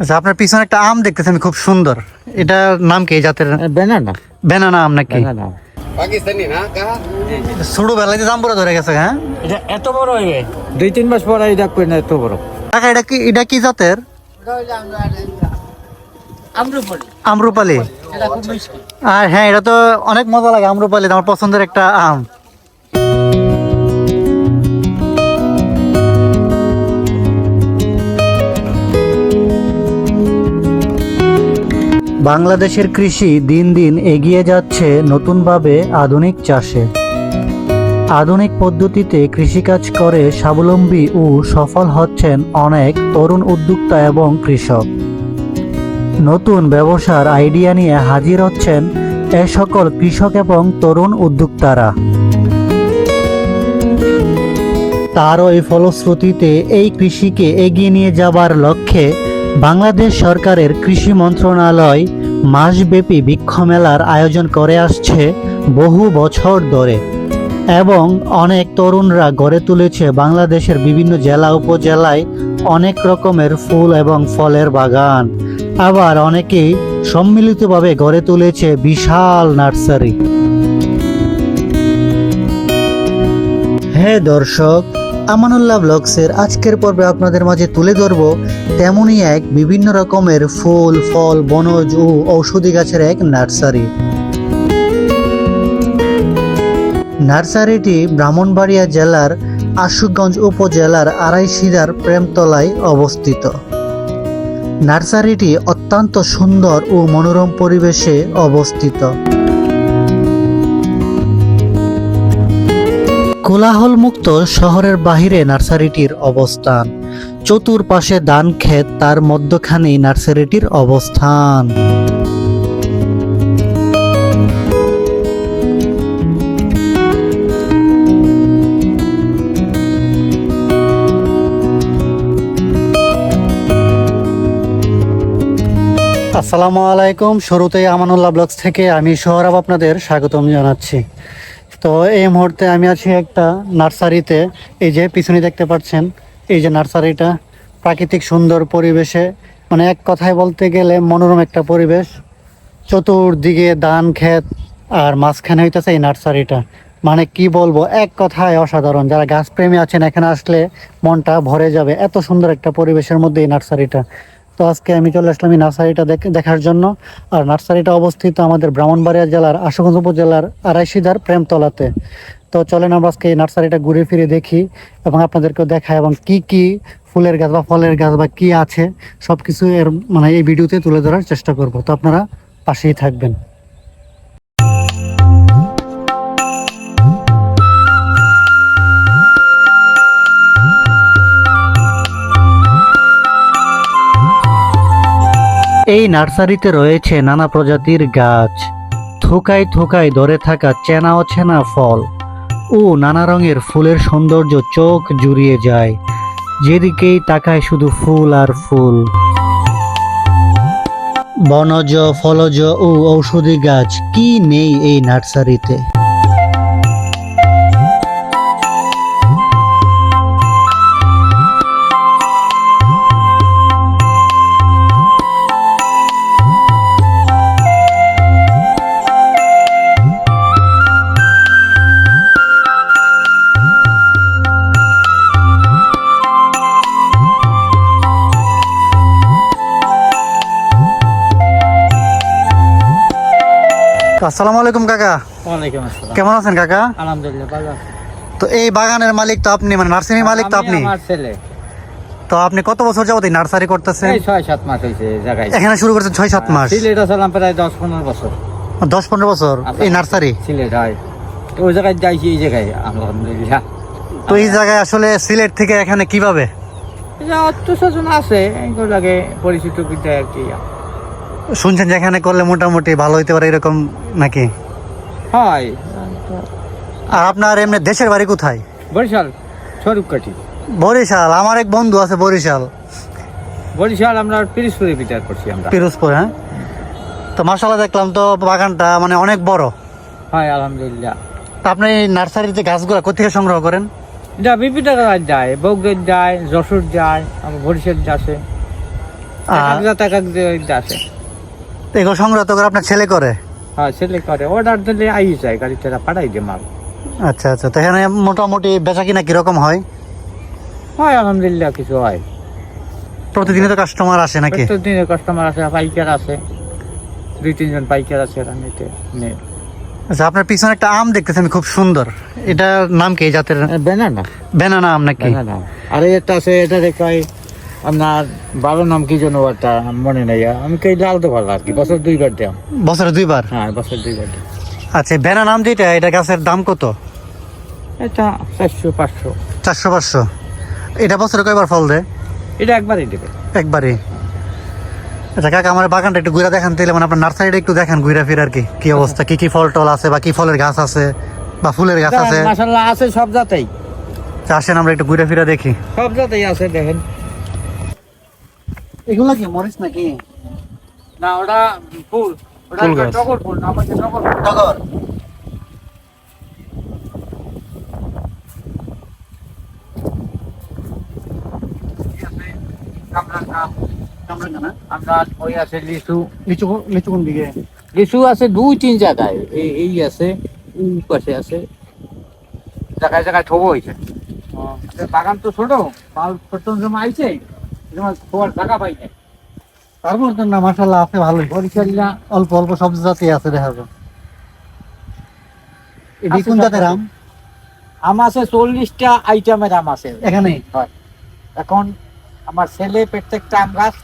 আচ্ছা আপনার পিছনে একটা আম দেখতেছি আমি খুব সুন্দর। এটা নাম কি এই জাতের? বেনানা বেনানা আম নাকি? বেনানা ছোট বেলায় জাম্বুরা ধরে গেছে হ্যাঁ? এটা এত বড় হয়ে দুই তিন মাস পরে দেখবেন না এত বড়। কাকা এটা কি এটা কি জাতের? আমরুপালি। আর হ্যাঁ এটা তো অনেক মজা লাগে আমরুপালি আমার পছন্দের একটা আম। বাংলাদেশের কৃষি দিন দিন এগিয়ে যাচ্ছে নতুনভাবে আধুনিক চাষে। আধুনিক পদ্ধতিতে কৃষিকাজ করে স্বাবলম্বী ও সফল হচ্ছেন অনেক তরুণ উদ্যোক্তা এবং কৃষক। নতুন ব্যবসার আইডিয়া নিয়ে হাজির হচ্ছেন এ সকল কৃষক এবং তরুণ উদ্যোক্তারা। তারই ফলশ্রুতিতে এই কৃষিকে এগিয়ে নিয়ে যাবার লক্ষ্যে বাংলাদেশ সরকারের কৃষি মন্ত্রণালয় মাসব্যাপী বৃক্ষ মেলার আয়োজন করে আসছে বহু বছর ধরে এবং অনেক তরুণরা গড়ে তুলেছে বাংলাদেশের বিভিন্ন জেলা উপজেলায় অনেক রকমের ফুল এবং ফলের বাগান। আবার অনেকেই সম্মিলিতভাবে গড়ে তুলেছে বিশাল নার্সারি। হ্যাঁ দর্শক আমানুল্লাহ ব্লগসের আজকের পর্বে আপনাদের মাঝে তুলে ধরব তেমনই এক বিভিন্ন রকমের ফুল, ফল, বনজ ও ঔষধি গাছের এক নার্সারি। নার্সারিটি ব্রাহ্মণবাড়িয়া জেলার আশুগঞ্জ উপজেলার আড়াইশিদার প্রেমতলায় অবস্থিত। নার্সারিটি অত্যন্ত সুন্দর ও মনোরম পরিবেশে অবস্থিত। কোলাহলমুক্ত শহরের বাহিরে নার্সারিটির অবস্থান। চতুর্পাশে ধান ক্ষেত, তার মধ্যখানেই নার্সারিটির অবস্থান। আসসালামু আলাইকুম। শুরুতেই আমানুল্লাহ ব্লগস থেকে আমি সোহরাব আপনাদের স্বাগতম জানাচ্ছি। তো এই মুহূর্তে আমি আছি একটা নার্সারিতে। এই যে পিছনে দেখতে পাচ্ছেন, এই যে নার্সারিটা প্রাকৃতিক সুন্দর পরিবেশে। মানে এক কথায় বলতে গেলে মনোরম একটা পরিবেশ। চতুর্দিকে ধান ক্ষেত আর মাঝখানে হইতেছে এই নার্সারিটা। মানে কি বলব, এক কথায় অসাধারণ। যারা গাছপ্রেমী আছেন এখানে আসলে মনটা ভরে যাবে। এত সুন্দর একটা পরিবেশের মধ্যে এই নার্সারিটা। তো আজকে আমি চলে আসলাম নার্সারিটা দেখার জন্য। আর নার্সারিটা অবস্থিত আমাদের ব্রাহ্মণবাড়িয়া জেলার আশুগঞ্জ উপজেলার আড়াইশিদার প্রেমতলাতে। তো চলেন আমরা আজকে এই নার্সারিটা ঘুরে ফিরে দেখি এবং আপনাদেরকেও দেখায় এবং কি কি ফুলের গাছ বা ফলের গাছ বা কি আছে সব কিছু এর মানে এই ভিডিওতে তুলে ধরার চেষ্টা করব। তো আপনারা পাশেই থাকবেন। নার্সারিতে রয়েছে নানা প্রজাতির গাছ। থোকায় থোকায় ধরে থাকা চেনা অচেনা ফল ও নানা রঙের ফুলের সৌন্দর্য চোখ জুড়িয়ে যায়। যেদিকেই তাকায় শুধু ফুল আর ফুল। বনজ, ফলজ ও ঔষধি গাছ, কি নেই এই নার্সারিতে? আসসালামু আলাইকুম কাকা। ওয়ালাইকুম আসসালাম। কেমন আছেন কাকা? আলহামদুলিল্লাহ ভালো আছি। তো এই বাগানের মালিক তো আপনি মানে নার্সারি মালিক তো আপনি? আমার ছেলে। তো আপনি কত বছর যাবত এই নার্সারি করতেছেন? এই মাস জায়গায়। এখানে শুরু করছেন ছয় সাত মাস। সিলেট আসলাম প্রায় দশ পনেরো বছর। বছর আচ্ছা। এই নার্সারি? সিলেট হয়। তো ওই জায়গায় যাইছি এই জায়গায় আলহামদুলিল্লাহ। তো এই জায়গায় আসলে সিলেট থেকে এখানে কীভাবে? যে আছে এইগুলো লাগে পরিচিত আর কি। শুনছেন যে এখানে করলে মোটামুটি ভালো হইতে পারে এরকম নাকি? হয়। আর আপনার এমনি দেশের বাড়ি কোথায়? বরিশাল স্বরূপকাঠি। বরিশাল আমার এক বন্ধু আছে বরিশাল। বরিশাল আমরা পিরিসপুরে বিচার করছি আমরা। পিরোজপুর হ্যাঁ? তো মাসাল্লাহ দেখলাম তো বাগানটা মানে অনেক বড়। হয় আলহামদুলিল্লাহ। তা আপনি নার্সারির যে গাছগুলো কোথেকে সংগ্রহ করেন? এটা বিভিন্ন জায়গায় যায় বগুড়ার যায় যশোর যায় আমার বরিশাল যাচ্ছে। আর- এক এক জাত এক এক এগুলো সংগ্রহ তো করে আপনার ছেলে করে। হ্যাঁ ছেলে করে। অর্ডার দিলে আই যায় গাড়ি তারা পাঠাই দিয়ে মাল। আচ্ছা আচ্ছা। তো এখানে মোটামুটি বেচা কিনা কীরকম হয়? হয় আলহামদুলিল্লাহ কিছু হয়। প্রতিদিনই তো কাস্টমার আসে নাকি? প্রত্যেকদিনের কাস্টমার আছে পাইকার আছে দুই তিনজন পাইকার আছে এরা নিতে নে আচ্ছা আপনার পিছনে একটা আম দেখতেছি আমি খুব সুন্দর। এটার নাম কি জাতের? বেনানা বেনানা আম নাকি? আর একটা আছে এটা দেখাই আপনার ভালো নাম কি জন্য একটা মনে নেই আমি কে লাল তো ভালো আর কি বছর দুইবার দাম বছরে দুইবার? হ্যাঁ বছর দুইবার দাম আচ্ছা বেনা নাম যেটা এটা গাছের দাম কত? এটা চারশো পাঁচশো। চারশো পাঁচশো। এটা বছরে কয়বার ফল দেয়? এটা একবারই দেবে। একবারই? আচ্ছা কাকা আমার বাগানটা একটু ঘুরে দেখান তাহলে মানে আপনার নার্সারিটা একটু দেখান ঘুরে ফিরে আর কি কি অবস্থা কি কি ফল টল আছে বা কি ফলের গাছ আছে বা ফুলের গাছ আছে? মাসাল্লাহ আছে সব জাতেই। আচ্ছা, আসেন আমরা একটু ঘুরে ফিরে দেখি। সব জাতেই আছে দেখেন। এগুলো কি মরিচ নাকি? না ওটা ফুল। ওটা ফুল গাছ। টগর ফুল নাম হচ্ছে টগর টগর? কামরাঙ্গা, কামরাঙ্গা না আপনার ওই আছে লিচু। লিচু লিচু কোন দিকে? লিচু আছে দুই তিন জায়গায়। এই এই আছে পাশে আছে। জায়গায় জায়গায় ঠোবো হয়েছে। বাগান তো ছোট মাল প্রথম সময় আইছে। পাই তারপর তো না মাশাল্লাহ আছে ভালোই। পরিচালিনা অল্প অল্প সব জাতি আছে দেখা যায় এটি কোন জাতের আম? আম আছে চল্লিশটা আইটেমের আম আছে। এখানে এখন আমার ছেলে প্রত্যেকটা আম গাছ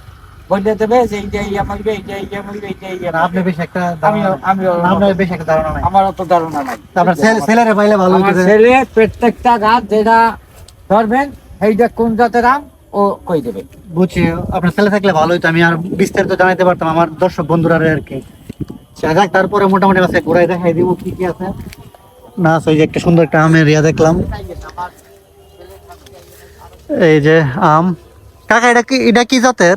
বলে দেবে যে এই যে এই আম হইবে, এই যে এই আম হইবে, এই যে এই আম আপনি বেশ একটা আমি আমি আপনার বেশ একটা ধারণা নাই আমার অত ধারণা নাই। তারপর ছেলেরে পাইলে ভালো হইতেছে ছেলে প্রত্যেকটা গাছ যেটা ধরবেন এইটা কোন জাতের আম? ও কই দেবে? বুঝছি আপনার ছেলে থাকলে ভালো হইতো আমি আর বিস্তারিত জানাইতে পারতাম আমার দর্শক বন্ধুরা আর কি। আচ্ছা, যাক তারপরে মোটামুটি আছে ঘুরাই দেখাই দিব কি কি আছে। না ওই যে একটা সুন্দর একটা আমের ইয়া দেখলাম। এই যে আম। কাকা এটা কি এটা কি জাতের?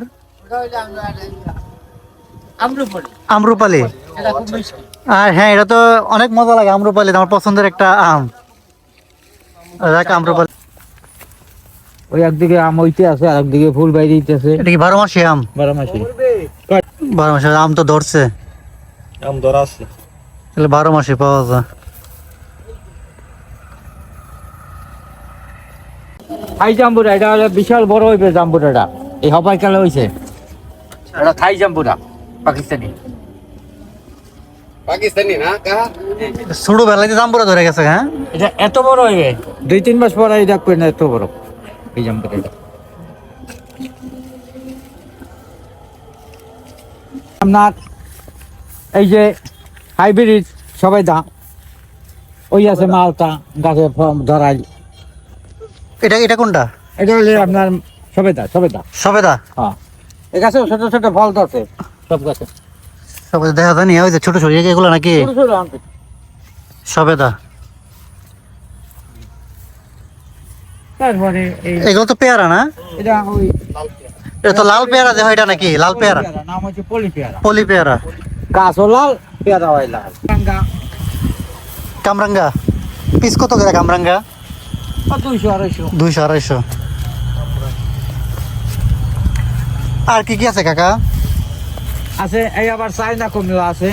আম্রপলি। আর হ্যাঁ এটা তো অনেক মজা লাগে আমরুপালি আমার পছন্দের একটা আম। যাক আমরুপালি। ওই একদিকে আম হইতে আছে আর একদিকে ফুল বাইরে দিতেছে এটা কি বারো মাসে আম? বারো মাসে। বারো মাসে আম তো ধরছে। আম ধরা আছে। তাহলে বারো মাসে পাওয়া যায়। থাই জাম্বুরা এটা হলো বিশাল বড় হইবে জাম্বুরাটা। এই হবাই কালে হইছে। এটা থাই জাম্বুরা পাকিস্তানি। পাকিস্তানি না কাহা ছোট বেলায় জাম্বুরা ধরে গেছে হ্যাঁ? এটা এত বড় হইবে দুই তিন মাস পরে এটা করে না এত বড়। এই জাম্বুরাটা আপনার এই যে হাইব্রিড সবাই দাম। ওই আছে মালটা গাছে ধরাই। এটা এটা কোনটা? এটা হলে আপনার সবেদা সবেদা। সবেদা? হ্যাঁ। এই গাছে ছোট ছোট ফল ধরছে সব গাছে। সবে দেখা যায় নি ওই যে ছোট ছোট এগুলো নাকি? ছোট ছোট আম। সবেদা। তারপরে এগুলো তো পেয়ারা না? এটা ওই এটা তো লাল পেয়ারা যে হয় এটা নাকি? লাল পেয়ারা? নাম হচ্ছে পলি পেয়ারা। পলি পেয়ারা। গাছও লাল পেয়ারা হয় লাল। কামরাঙ্গা। পিস কত করে কামরাঙ্গা? দুইশো আড়াইশো। দুইশো আড়াইশো। আর কি কি আছে কাকা? আছে এই আবার চাইনা কমলা আছে।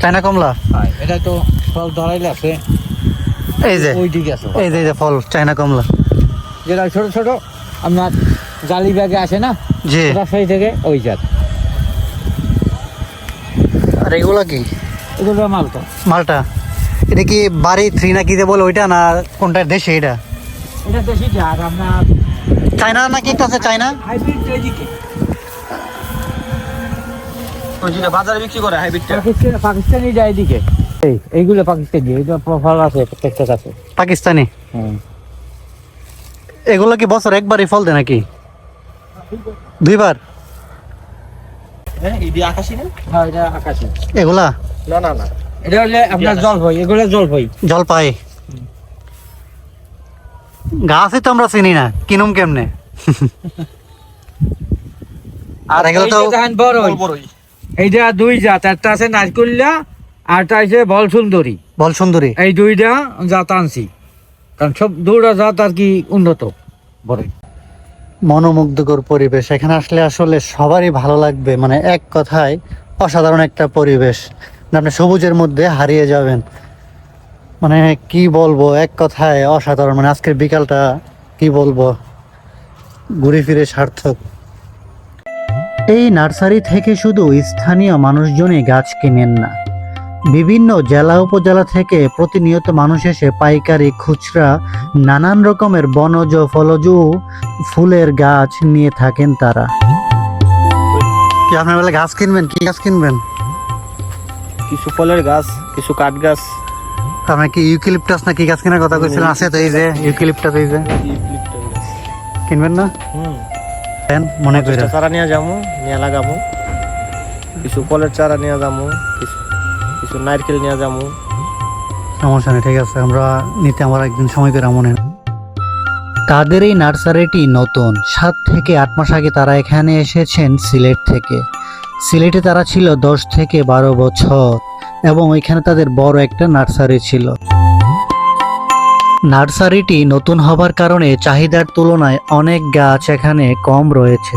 চাইনা কমলা? এটা তো ফল ধরাইলে আছে। এই যে ওই দিকে আছে। এই যে এই যে ফল চাইনা কমলা। যেটা ছোট ছোট আপনার জালি ব্যাগে আসে না? জি। রাজশাহী থেকে ওই জাত। আর এগুলো কি? এগুলো মালটা। মালটা? এটা কি বাড়ি থ্রি না কি বলে ওইটা না কোনটা দেশে এটা? এটা দেশি জাত আপনার চাইনা না কি একটা আছে চাইনা হাইব্রিড ওই যেটা বাজারে বিক্রি করে হাইব্রিডটা। পাকিস্তান পাকিস্তানি যায় এদিকে এই এইগুলো পাকিস্তানি এইগুলো ফল আছে প্রত্যেকটা পাকিস্তানি? হ্যাঁ। এগুলো কি বছর একবারই ফল দেয় নাকি? দুইবার? ইদি আকাশি না? এটা আকাশি। এগুলা? না না না। এটা হলে আপনার জলপাই এগুলো জলপাই জলপাই? গাছই তো আমরা চিনি না কিনুম কেমনে? আর এগুলো তো বড়ই বড়ই এইটা দুই জাত একটা আছে নারকুল্লা আরটা আছে বল সুন্দরী বল সুন্দরী এই দুইটা জাত আনছি। কারণ সব দুটা জাত আর কি উন্নত বড়ই মনোমুগ্ধকর পরিবেশ। এখানে আসলে আসলে সবারই ভালো লাগবে। মানে এক কথায় অসাধারণ একটা পরিবেশ। মানে আপনি সবুজের মধ্যে হারিয়ে যাবেন। মানে কি বলব, এক কথায় অসাধারণ। মানে আজকের বিকালটা কি বলব, ঘুরে ফিরে সার্থক। এই নার্সারি থেকে শুধু স্থানীয় মানুষজনই গাছ কিনেন না। বিভিন্ন জেলা উপজেলা থেকে প্রতিনিয়ত মানুষ এসে পাইকারি খুচরা নানান রকমের বনজ ফলজ ফুলের গাছ নিয়ে থাকেন তারা। কি আপনার বেলা গাছ কিনবেন? কি গাছ কিনবেন? কিছু ফলের গাছ কিছু কাঠ গাছ। আপনার কি ইউক্যালিপটাস না কি গাছ কেনার কথা কইছিলেন? আছে তো এই যে ইউক্যালিপটাস এই যে। কিনবেন না? হুম। মনে করে চারা নিয়ে যাব নিয়ে লাগাবো কিছু ফলের চারা নিয়ে যাব কিছু কিছু নারকেল নিয়ে যাব। সমস্যা নেই, ঠিক আছে, আমরা নিতে আমার একদিন সময় করে মনে তাদের এই নার্সারিটি নতুন। সাত থেকে আট মাস আগে তারা এখানে এসেছেন সিলেট থেকে। সিলেটে তারা ছিল দশ থেকে বারো বছর, এবং ওইখানে তাদের বড় একটা নার্সারি ছিল। নার্সারিটি নতুন হবার কারণে চাহিদার তুলনায় অনেক গাছ এখানে কম রয়েছে।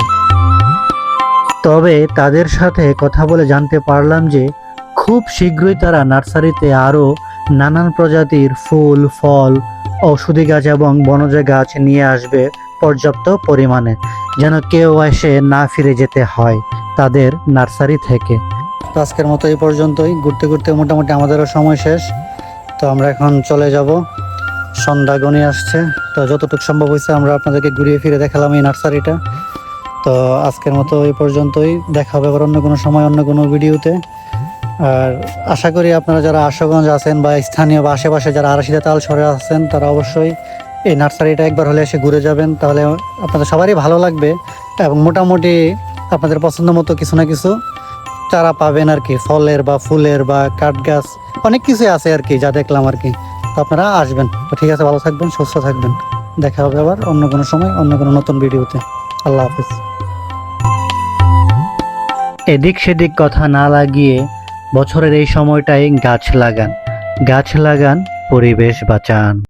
তবে তাদের সাথে কথা বলে জানতে পারলাম যে খুব শীঘ্রই তারা নার্সারিতে আরও নানান প্রজাতির ফুল, ফল, ঔষধি গাছ এবং বনজ গাছ নিয়ে আসবে পর্যাপ্ত পরিমাণে, যেন কেউ এসে না ফিরে যেতে হয় তাদের নার্সারি থেকে। তো আজকের মতো এই পর্যন্তই। ঘুরতে ঘুরতে মোটামুটি আমাদেরও সময় শেষ। তো আমরা এখন চলে যাব। সন্ধ্যা গণি আসছে। তো যতটুকু সম্ভব হয়েছে আমরা আপনাদেরকে ঘুরিয়ে ফিরে দেখালাম এই নার্সারিটা। তো আজকের মতো এই পর্যন্তই। দেখা হবে আবার অন্য কোনো সময়, অন্য কোনো ভিডিওতে। আর আশা করি আপনারা যারা আশাগঞ্জ আছেন বা স্থানীয় বা আশেপাশে যারা আরাশিদা তাল শহরে আছেন, তারা অবশ্যই এই নার্সারিটা একবার হলে এসে ঘুরে যাবেন। তাহলে আপনাদের সবারই ভালো লাগবে এবং মোটামুটি আপনাদের পছন্দ মতো কিছু না কিছু চারা পাবেন আর কি। ফলের বা ফুলের বা কাঠ গাছ অনেক কিছুই আছে আর কি যা দেখলাম আর কি। তো আপনারা আসবেন। ঠিক আছে, ভালো থাকবেন, সুস্থ থাকবেন। দেখা হবে আবার অন্য কোনো সময়, অন্য কোনো নতুন ভিডিওতে। আল্লাহ হাফিজ। এদিক সেদিক কথা না লাগিয়ে বছরের এই সময়টায় গাছ লাগান গাছ লাগান পরিবেশ বাঁচান।